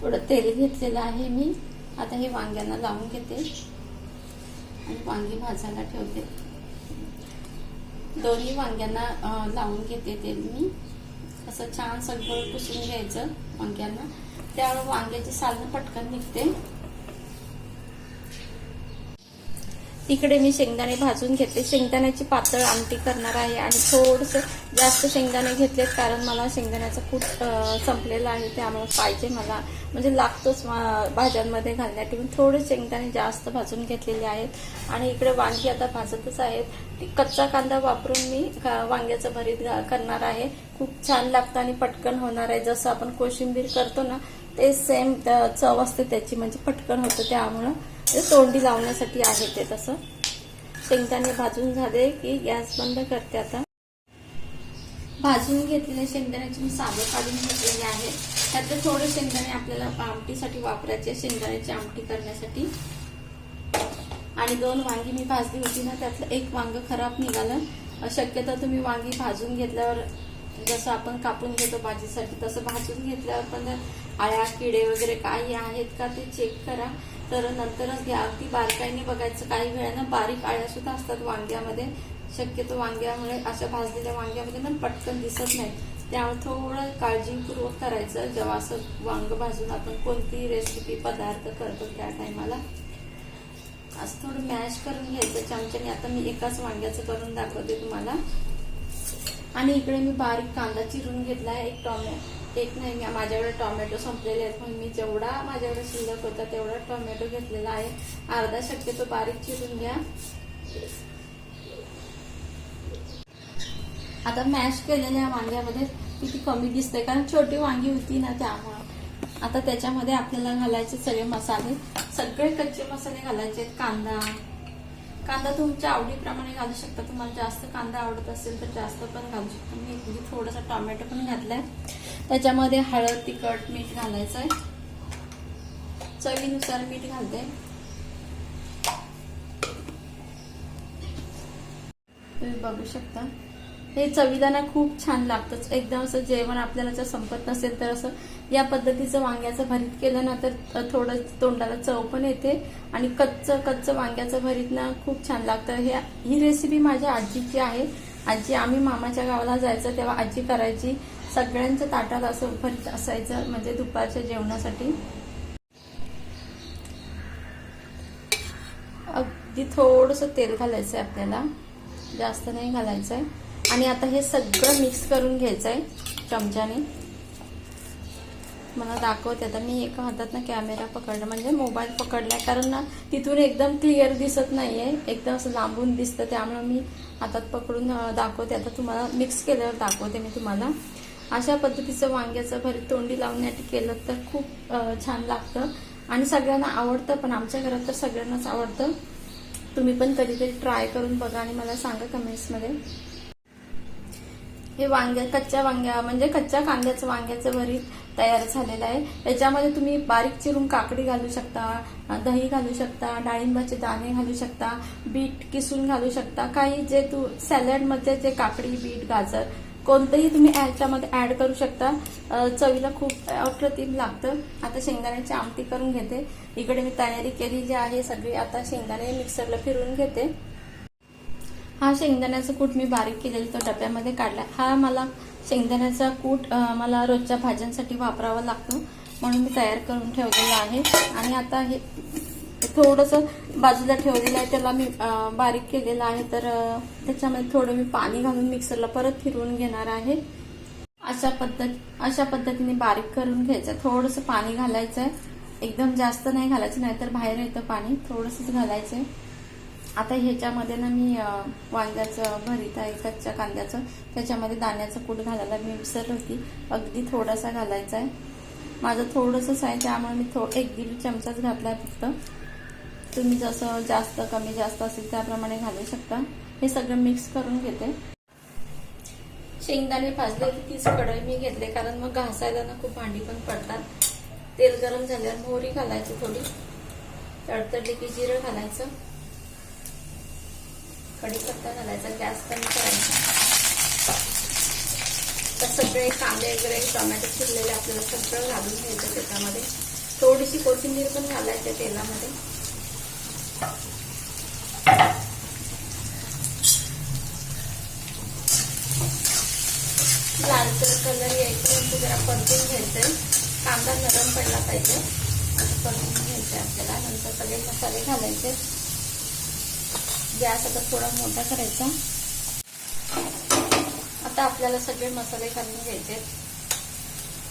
थोडं तेल घेतलेलं आहे मी. आता हे वांग्यांना लावून घेते. आणि वांगी भाजायला ठेवते. दोन्ही वांग्यांना लावून घेते तेल मी. असं छान सगळं पुसून घ्यायचं वांग्यांना. त्यामुळे वांग्याची सालनं पटकन निघते. इकडे मी शेंगदाणे भाजून घेतले शेंगदाण्याची पातळ आमटी करणार आहे आणि थोडस जास्त शेंगदाणे घेतलेत कारण मला शेंगदाण्याचं कूट संपलेलं आहे. त्यामुळे पाहिजे मला. म्हणजे लागतोच मा- भाज्यांमध्ये घालण्यात. मी थोडे शेंगदाणे जास्त भाजून घेतलेले आहेत. आणि इकडे वांगी आता भाजतच आहेत. कच्चा कांदा वापरून मी वांग्याचं भरीत घा- करणार आहे. खूप छान लागतं आणि पटकन होणार आहे. जसं आपण कोशिंबीर करतो ना ते सेम चव असते त्याची. म्हणजे पटकन होतं त्यामुळं म्हणजे तोंडी लावण्यासाठी आहे ते तसं. शेंगदाणे भाजून झाले की गॅस बंद करते आता. भाजून घेतलेले शेंगदाण्याची मी सालं काढून घेतलेली आहे. त्यातले थोडे शेंगदाणे आपल्याला आमटीसाठी वापरायचे शेंगदाण्याची आमटी करण्यासाठी. आणि दोन वांगी मी भाजली होती ना त्यातलं एक वांग खराब निघालं. शक्यतो तुम्ही वांगी भाजून घेतल्यावर जसं आपण कापून घेतो भाजीसाठी तसं भाजून घेतल्यावर पण आळ्या किडे वगैरे काही आहेत का ते चेक करा. तर नंतरच घ्या. अगदी बारकाईने बघायचं काही वेळानं बारीक आळ्या सुद्धा असतात वांग्यामध्ये. शक्यतो वांग्यामुळे अशा भाजलेल्या वांग्यामध्ये ना पटकन दिसत नाही. त्यामुळे थोडं काळजीपूर्वक करायचं. जेव्हा असं वांग भाजून आपण कोणतीही रेसिपी पदार्थ करतो त्या टायमाला. असं थोडं मॅश करून घ्यायचं चमच्याने. आता मी एकाच वांग्याचं करून दाखवते तुम्हाला. आणि इकडे मी बारीक कांदा चिरून घेतला आहे एक टोमॅटो. एक नाही माझ्याकडे टोमॅटो संपलेले आहेत म्हणून मी जेवढा माझ्याकडे शिल्लक होता तेवढा टोमॅटो घेतलेला आहे. अर्धा शक्यतो बारीक चिरून घ्या. आता मॅश केलेल्या वांग्यामध्ये किती कमी दिसते कारण छोटी वांगी होती ना त्यामुळं. आता त्याच्यामध्ये आपल्याला घालायचे सगळे मसाले. सगळे कच्चे मसाले घालायचे आहेत. कांदा. कांदा तुमच्या आवडीप्रमाणे घालू शकता. तुम्हाला जास्त कांदा आवडत असेल तर जास्त पण घालू शकता. मी म्हणजे थोडासा टोमॅटो पण घातलाय. त्याच्यामध्ये हळद तिखट मीठ घालायचं आहे चवीनुसार मीठ घालते. तुम्ही बघू शकता. हे चवीदाना खूप छान लागतं एकदम असं जेवण आपल्याला जर संपत नसेल तर असं या पद्धतीचं वांग्याचं भरीत केलं ना तर थोडं तोंडाला चव पण येते आणि कच्च कच्च वांग्याचं भरीत ना खूप छान लागतं. हे ही रेसिपी माझ्या आजीची आहे. आजी आम्ही मामाच्या गावाला जायचं तेव्हा आजी करायची. सगळ्यांच्या ताटात असं भरीत असायचं म्हणजे दुपारच्या जेवणासाठी. अगदी थोडंसं तेल घालायचं आहे आपल्याला. जास्त नाही घालायचं आहे आणि आता हे सगळं मिक्स करून घ्यायचं आहे चमच्याने. मला दाखवते आता मी एका हातात ना कॅमेरा पकडला म्हणजे मोबाईल पकडलाय कारण ना तिथून एकदम क्लिअर दिसत नाही आहे एकदम असं लांबून दिसतं त्यामुळे मी हातात पकडून दाखवते. आता तुम्हाला मिक्स केल्यावर दाखवते मी तुम्हाला. अशा पद्धतीचं वांग्याचं भरीत तोंडी लावण्यासाठी केलं तर खूप छान लागतं. आणि सगळ्यांना आवडतं पण आमच्या घरात तर सगळ्यांनाच आवडतं. तुम्ही पण कधीतरी ट्राय करून बघा आणि मला सांगा कमेंट्समध्ये हे वांग्या कच्च्या वांग्या म्हणजे कच्च्या कांद्याचं वांग्याचं भरीत तयार झालेलं आहे. याच्यामध्ये तुम्ही बारीक चिरून काकडी घालू शकता दही घालू शकता डाळिंबाचे दाणे घालू शकता बीट किसून घालू शकता. काही जे तू सॅलडमध्ये जे काकडी बीट गाजर कोणतंही तुम्ही याच्यामध्ये ऍड करू शकता. चवीला खूप अप्रतिम लागतं. आता शेंगदाण्याची आमटी करून घेते. इकडे मी तयारी केलेली आहे सगळी. आता शेंगदाणे मिक्सरला फिरवून घेते. हा शेंगदाण्याचा कूट मी बारीक केलेला तो डब्यामध्ये काढला. हा मला शेंगदाण्याचा कूट मला रोजच्या भाज्यांसाठी वापरावा लागतो म्हणून मी तयार करून ठेवलेला आहे. आणि आता हे थोडंसं बाजूला ठेवलेलं आहे त्याला मी बारीक केलेलं आहे तर त्याच्यामध्ये थोडं मी पाणी घालून मिक्सरला परत फिरवून घेणार आहे. अशा पद्धत अशा पद्धतीने बारीक करून घ्यायचं. थोडंसं पाणी घालायचं आहे एकदम जास्त नाही घालायचं नाहीतर बाहेर येतं पाणी. थोडंसंच घालायचं आहे आता ह्याच्यामध्ये ना मी वांग्याचं भरीत आहे कच्च्या कांद्याचं. त्याच्यामध्ये दाण्याचं कूट घालायला मी विसरली होती. अगदी थोडासा घालायचा आहे माझं थोडंसंच आहे त्यामुळे मी थो एक दीड चमचाच घातला आहे फक्त. तुम्ही जसं जास्त कमी जास्त असेल त्याप्रमाणे घालू शकता. हे सगळं मिक्स करून घेते. शेंगदाणे भाजलेली तीच कढई मी घेतले कारण मग घासायला ना खूप भांडी पण पडतात. तेल गरम झाल्यावर मोहरी घालायची थोडी. तडतडली की जिरं घालायचं. कढीपत्ता घालायचा गॅस कमी करायचा. तर सगळे कांदे वगैरे टोमॅटो चिरलेले आपल्याला सगळं घालून घ्यायचं त्याच्यामध्ये थोडीशी कोथिंबीर पण घालायची तेलामध्ये. लालसर कलर यायपर्यंत म्हणजे जरा परतून घ्यायचंय कांदा नरम पडला पाहिजे. परतून घ्यायचंय आपल्याला. नंतर सगळे मसाले घालायचे. गॅस आता थोडा मोठा करायचा. आता आपल्याला सगळे मसाले घालून घ्यायचे.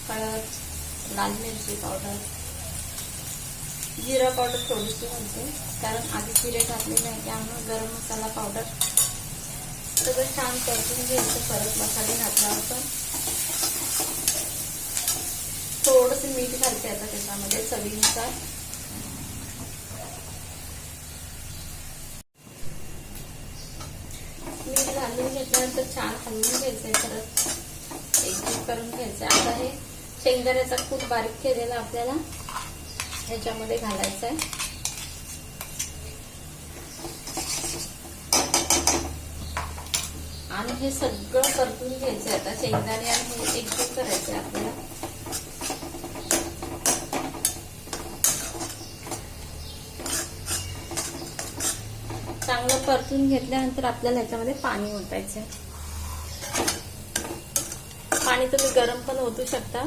हळद लाल मिरची पावडर जिरा पावडर थोडीशी घालते. कारण आधी जिरे घातलेले आहे त्यामुळे गरम मसाला पावडर सगळं छान परतून घ्यायचं. परत मसाले घातला होता थोडस मीठ घालते आता त्याच्यामध्ये चवीनुसार. मीठ घालून घेतल्यानंतर छान हलवून घ्यायचंय परत. एकजीव करून घ्यायचं आता हे शेंगदाण्याचा खूप बारीक केलेला आपल्याला. ह्याच्यामध्ये घालायचं आहे आणि हे सगळं परतून घ्यायचं आता. शेंगदाणे आणि हे एकजीव करायचं आहे आपल्याला. चांगलं परतून घेतल्यानंतर आपल्याला ह्याच्यामध्ये पाणी ओतायचं आहे पाणी तुम्ही गरम पण ओतू शकता.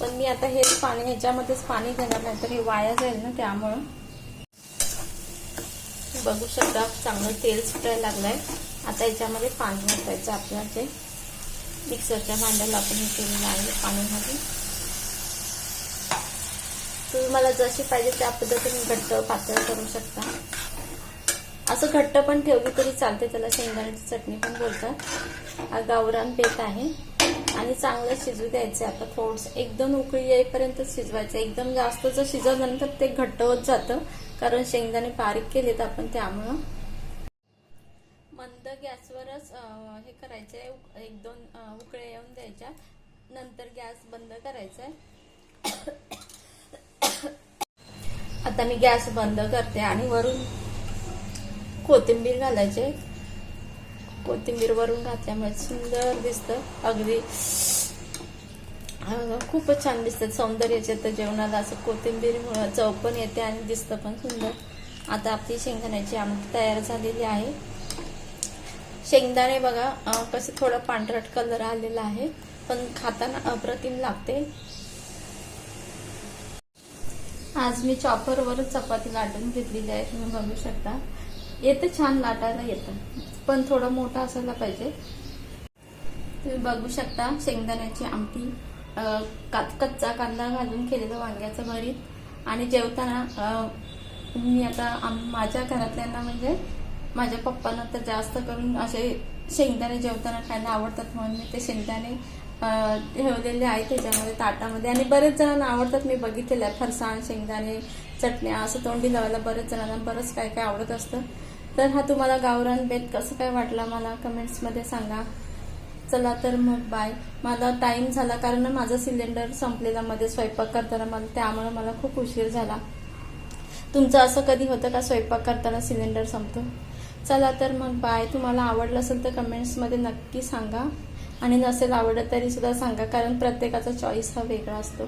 पण मी आता हेच पाणी ह्याच्यामध्येच पाणी घेणार नाही तर हे वाया जाईल ना त्यामुळं. बघू शकता चांगलं तेल सुटायला लागलंय. आता याच्यामध्ये पाणी ओतायचं आपल्याला ते. मिक्सरच्या भांड्याला आपण हे केलेलं आहे पाण्यामध्ये. तुम्ही मला जशी पाहिजे त्या पद्धतीने घट्ट पातळ करू शकता. असं घट्ट पण ठेवली तरी चालते त्याला शेंगदाण्याची चटणी पण बोलतात. हा गावरान बेत आहे. आणि चांगलं शिजू द्यायचं. आता थोडस एकदम उकळी येईपर्यंत शिजवायचं. एकदम जास्त जर शिजवल्यानंतर ते घट्ट होत जातं. कारण शेंगदाणे बारीक केलेत आपण त्यामुळं. मंद गॅसवरच हे करायचंय. उक- एक दोन उकळे येऊन द्यायच्या. नंतर गॅस बंद करायचा आता मी गॅस बंद करते आणि वरून कोथिंबीर घालायचे. कोथिंबीर वरून घातल्यामुळे सुंदर दिसतं. अगदी खूपच छान दिसतं. सौंदर्याचे तर जेवणाला असं कोथिंबीरमुळं चव पण येते आणि दिसतं पण सुंदर. आता आपली शेंगदाण्याची आमटी तयार झालेली आहे. शेंगदाणे बघा कसं थोडं पांढरट कलर आलेला आहे पण खाताना अप्रतिम लागते. आज मी चॉपरवरच चपाती लाटून घेतलेली आहे तुम्ही बघू शकता. येतं छान लाटायला येतं. पण थोडं मोठं असायला पाहिजे. तुम्ही बघू शकता शेंगदाण्याची आमटी का- कच्चा कांदा घालून केलेलं वांग्याचं भरीत आणि जेवताना मी आता माझ्या घरातल्यांना म्हणजे माझ्या पप्पांना तर जास्त करून असे शेंगदाणे जेवताना खायला आवडतात म्हणून मी ते शेंगदाणे ठेवलेले आहेत त्याच्यामध्ये ताटामध्ये आणि बरेच जणांना आवडतात. मी बघितलेलं आहे फरसाण शेंगदाणे चटण्या असं तोंडी लावायला बरेच जणांना बरंच काय काय आवडत असतं. तर हा तुम्हाला गावरान बेत कसं काय वाटला मला कमेंट्समध्ये सांगा. चला तर मग बाय मला टाईम झाला कारण माझा सिलेंडर संपलेला मध्ये स्वयंपाक करताना मला त्यामुळे मला खूप उशीर झाला. तुमचं असं कधी होतं का स्वयंपाक करताना सिलेंडर संपतो? चला तर मग बाय तुम्हाला आवडलं असेल तर कमेंट्समध्ये नक्की सांगा. आणि नसेल आवडत तरी सुद्धा सांगा कारण प्रत्येकाचा चॉईस हा वेगळा असतो.